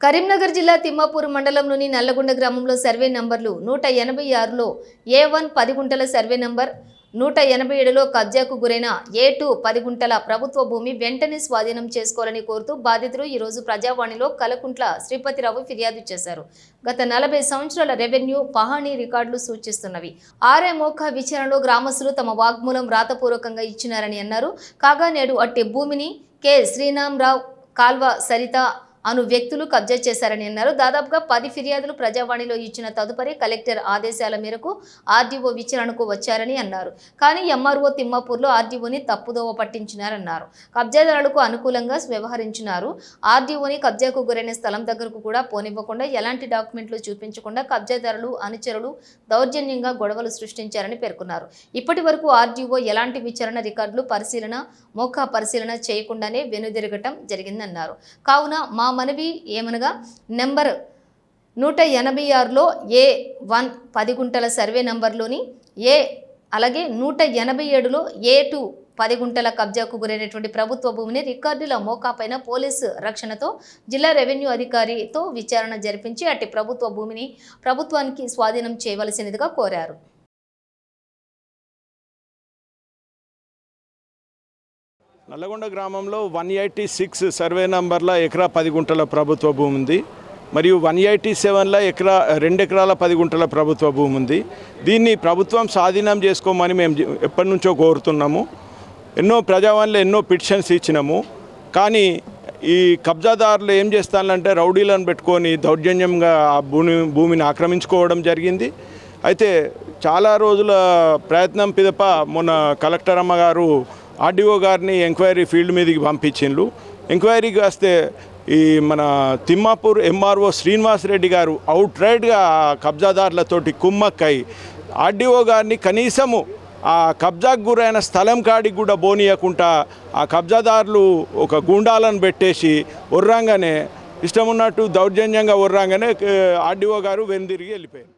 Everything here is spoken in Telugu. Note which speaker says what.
Speaker 1: కరీంనగర్ జిల్లా తిమ్మాపూర్ మండలంలోని నల్లగొండ గ్రామంలో సర్వే నంబర్లు నూట ఎనభై ఆరులో ఏ వన్ పది గుంటల సర్వే నంబర్ నూట ఎనభై ఏడులో కబ్జాకు గురైన ఏ టూ పది గుంటల ప్రభుత్వ భూమి వెంటనే స్వాధీనం చేసుకోవాలని కోరుతూ బాధితులు ఈరోజు ప్రజావాణిలో కలకుంట్ల శ్రీపతిరావు ఫిర్యాదు చేశారు. గత నలభై సంవత్సరాల రెవెన్యూ పహాణీ రికార్డులు సూచిస్తున్నవి. ఆర్ఏ మోఖ విచారణలో గ్రామస్తులు తమ వాగ్మూలం రాతపూర్వకంగా ఇచ్చినారని అన్నారు. కాగా నేడు అట్టి భూమిని కె శ్రీనామరావు కాల్వ సరిత అను వ్యక్తులు కబ్జా చేశారని అన్నారు. దాదాపుగా పది ఫిర్యాదులు ప్రజావాణిలో ఇచ్చిన తదుపరి కలెక్టర్ ఆదేశాల మేరకు ఆర్డీఓ విచారణకు వచ్చారని అన్నారు. కానీ ఎంఆర్ఓ తిమ్మాపూర్లో ఆర్డీఓని తప్పుదోవ పట్టించినారన్నారు. కబ్జాదారులకు అనుకూలంగా వ్యవహరించినారు. ఆర్డీఓని కబ్జాకు గురైన స్థలం దగ్గరకు కూడా పోనివ్వకుండా ఎలాంటి డాక్యుమెంట్లు చూపించకుండా కబ్జాదారులు అనుచరులు దౌర్జన్యంగా గొడవలు సృష్టించారని పేర్కొన్నారు. ఇప్పటి వరకు ఆర్డీఓ ఎలాంటి విచారణ రికార్డులు పరిశీలన మోకా పరిశీలన చేయకుండానే వెనుదిరగటం జరిగిందన్నారు. కావున మా మనవి ఏమనగా? నెంబర్ నూట ఎనభై ఆరులో ఏ వన్ పది గుంటల సర్వే నంబర్లోని ఏ అలాగే నూట ఎనభై ఏడులో ఏ టూ పది గుంటల కబ్జాకు గురైనటువంటి ప్రభుత్వ భూమిని రికార్డుల మోకాపైన పోలీసు రక్షణతో జిల్లా రెవెన్యూ అధికారితో విచారణ జరిపించి అట్టి ప్రభుత్వ భూమిని ప్రభుత్వానికి స్వాధీనం చేయవలసినదిగా కోరారు.
Speaker 2: నల్లగొండ గ్రామంలో వన్ ఎయిటీ సిక్స్ సర్వే నంబర్ల ఎకరా పది గుంటల ప్రభుత్వ భూమి ఉంది. మరియు వన్ ఎయిటీ సెవెన్లో ఎకరా రెండు ఎకరాల పది గుంటల ప్రభుత్వ భూమి ఉంది. దీన్ని ప్రభుత్వం స్వాధీనం చేసుకోమని మేము ఎప్పటి నుంచో కోరుతున్నాము. ఎన్నో ప్రజావాణిలో ఎన్నో పిటిషన్స్ ఇచ్చినాము. కానీ ఈ కబ్జాదారులు ఏం చేస్తానంటే రౌడీలను పెట్టుకొని దౌర్జన్యంగా ఆ భూమి భూమిని ఆక్రమించుకోవడం జరిగింది. అయితే చాలా రోజుల ప్రయత్నం పిదప మొన్న కలెక్టర్ అమ్మగారు ఆర్డీఓ గారిని ఎంక్వైరీ ఫీల్డ్ మీదకి పంపించిండ్రు. ఎంక్వైరీకి వస్తే ఈ మన తిమ్మాపూర్ ఎంఆర్ఓ శ్రీనివాస్ రెడ్డి గారు అవుట్ రైడ్గా కబ్జాదారులతోటి కుమ్మక్కై ఆర్డీఓ గారిని కనీసము ఆ కబ్జాకు గురైన స్థలం కాడికి కూడా బోనియకుండా ఆ కబ్జాదారులు ఒక గూండాలను పెట్టేసి ఉర్రంగానే ఇష్టం ఉన్నట్టు దౌర్జన్యంగా ఉర్రంగానే ఆర్డీఓ గారు వెనుదిరిగి వెళ్ళిపోయారు.